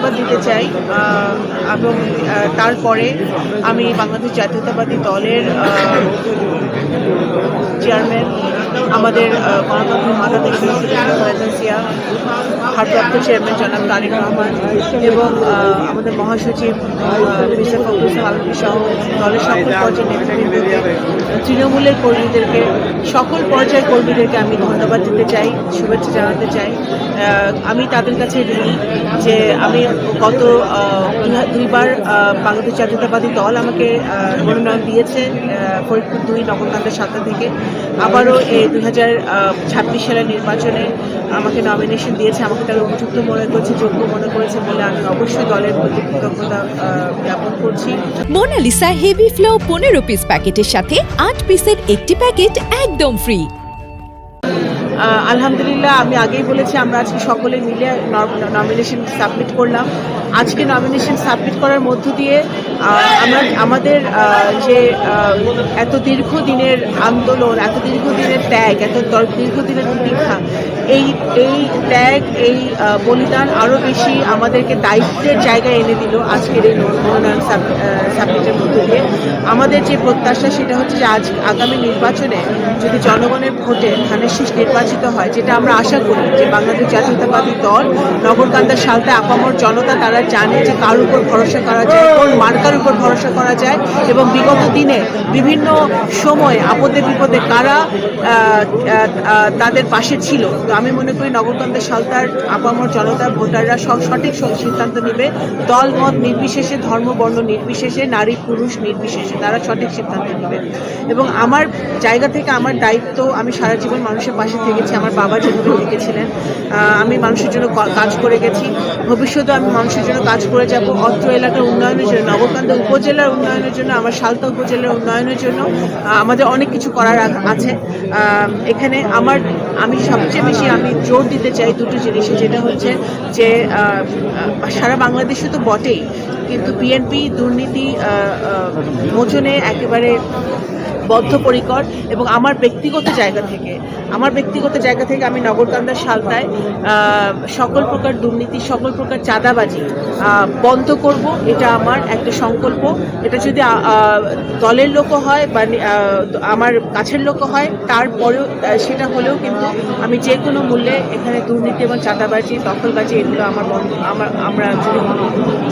ধন্যবাদ দিতে চাই এবং তারপরে আমি বাংলাদেশ জাতীয়তাবাদী দলের চেয়ারম্যান আমাদের গণতন্ত্রের মাতা থেকে জিয়া ভারপ্রাপ্ত চেয়ারম্যান জনাব তারেক রহমান এবং আমাদের মহাসচিব মির্জা ফখরুল আলমী সহ দলের সকল পর্যায়ের তৃণমূলের কর্মীদেরকে, সকল পর্যায়ের কর্মীদেরকে আমি ধন্যবাদ দিতে চাই, শুভেচ্ছা জানাতে চাই। আমি তাদের কাছে ঋণী যে আমি গত দুইবার বাংলাদেশ জাতীয়তাবাদী দল আমাকে মনোনয়ন দিয়েছে ফরিদপুর দুই নগরকান্তের সাতটা থেকে। আবারও এই দুই হাজার ছাব্বিশ সালের নির্বাচনে আমাকে নমিনেশন দিয়েছে, আমাকে তারা উপযুক্ত মনে করেছে, যোগ্য মনে করেছে বলে আমি অবশ্যই দলের প্রতি কৃতজ্ঞতা জ্ঞাপন করছি। মোনালিসা হেভি ফ্লো পনেরো পিস প্যাকেটের সাথে আট পিসের একটি প্যাকেট একদম ফ্রি আলহামদুলিল্লাহ, আমি আগেই বলেছি, আমরা আজকে সকলে মিলে নমিনেশন সাবমিট করলাম। আজকে নমিনেশন সাবমিট করার মধ্য দিয়ে আমরা আমাদের যে এত দীর্ঘ দিনের আন্দোলন, এত দীর্ঘ দিনের ত্যাগ, এত দীর্ঘদিনের প্রতীক্ষা এই এই ত্যাগ এই বলিদান আরও বেশি আমাদেরকে দায়িত্বের জায়গায় এনে দিল আজকের এই মনোনয়ন সাবমিটের মধ্য দিয়ে। আমাদের যে প্রত্যাশা সেটা হচ্ছে যে আজ আগামী নির্বাচনে যদি জনগণের ভোটে ধানের শীষ নির্বাচিত হয়, যেটা আমরা আশা করি যে বাংলাদেশ জাতীয়তাবাদী দল, নগরকান্দার সালতে আপামর জনতা তারা জানে যে কার উপর ভরসা করা যায়, কোন মার্কার উপর ভরসা করা যায় এবং বিগত দিনে বিভিন্ন সময় আপদে বিপদে কারা তাদের পাশে ছিল। তো আমি মনে করি নগরকান্দার সালতার আপামর জনতা, ভোটাররা সব সঠিক সিদ্ধান্ত নেবে। দল মত নির্বিশেষে ধর্ম বর্ণ নির্বিশেষে, নারী, পুরুষ নির্বিশেষে তারা সঠিক সিদ্ধান্ত নেবে। এবং আমার জায়গা থেকে আমার দায়িত্ব, আমি সারা জীবন মানুষের পাশে থেকেছি, আমার বাবা যেভাবে থেকেছিলেন। আমি মানুষের জন্য কাজ করে গেছি। ভবিষ্যতে আমি মানুষের জন্য কাজ করে যাব। অত্র এলাকার উন্নয়নের জন্য নবকান্দা উপজেলার উন্নয়নের জন্য, আমার সালতা উপজেলার উন্নয়নের জন্য আমাদের অনেক কিছু করার আছে। এখানে আমার, আমি সবচেয়ে বেশি আমি জোর দিতে চাই দুটো জিনিসে যেটা হচ্ছে যে সারা বাংলাদেশে তো বটেই কিন্তু বিএনপি দুর্নীতি মোচনে একেবারে বদ্ধপরিকর এবং আমার ব্যক্তিগত জায়গা থেকে, আমার ব্যক্তিগত জায়গা থেকে আমি নগরকান্দার সালতায় সকল প্রকার দুর্নীতি, সকল প্রকার চাঁদাবাজি বন্ধ করব, এটা আমার একটা সংকল্প। এটা যদি দলের লোকও হয় বা আমার কাছের লোকও হয়, তারপরেও সেটা হলেও কিন্তু আমি যে কোনো মূল্যে এখানে দুর্নীতি এবং চাঁদাবাজি, দখলবাজি, এগুলো আমার বন্ধ, আমার, আমরা যদি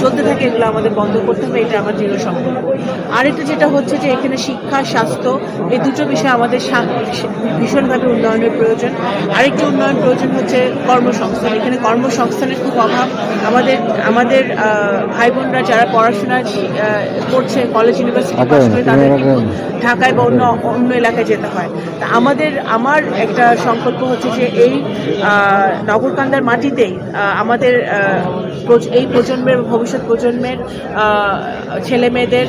চলতে থাকে, এগুলো আমাদের বন্ধ করতে হবে এটা আমার দৃঢ় সংকল্প। আরেকটা যেটা হচ্ছে যে এখানে শিক্ষা স্বাস্থ্য এই দুটো বিষয় আমাদের ভীষণভাবে উন্নয়নের প্রয়োজন। আরেকটি উন্নয়ন প্রয়োজন হচ্ছে কর্মসংস্থান। এখানে কর্মসংস্থানের খুব অভাব। আমাদের আমাদের ভাই বোনরা যারা পড়াশোনা করছে কলেজ ইউনিভার্সিটি পাস করে তাদের ঢাকায় বা অন্য অন্য এলাকায় যেতে হয়। তা আমাদের আমার একটা সংকল্প হচ্ছে যে এই নগরকান্দার মাটিতেই আমাদের এই প্রজন্মের ভবিষ্যৎ প্রজন্মের ছেলে মেয়েদের